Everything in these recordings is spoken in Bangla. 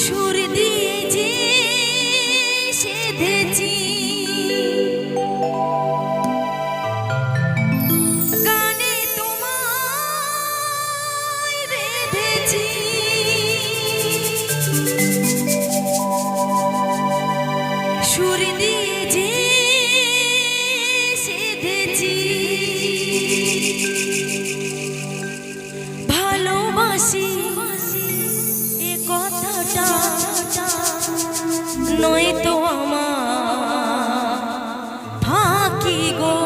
সুর দিয়ে যে সেধেছি। কানে তোমায় নয় তো আমার। ফাঁকি গো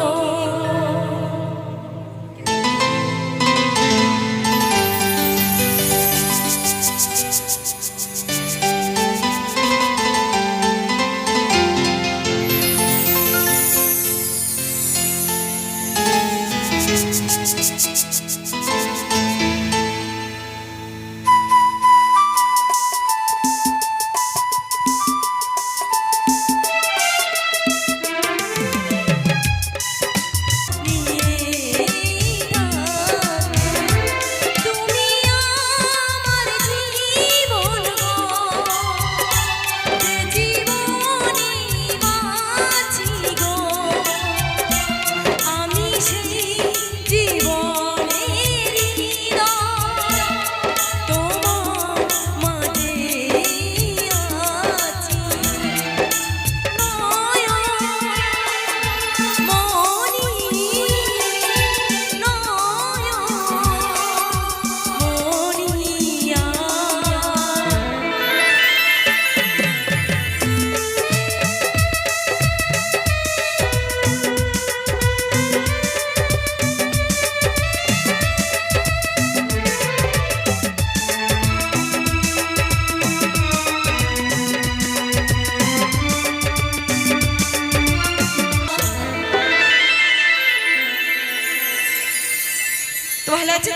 গেছে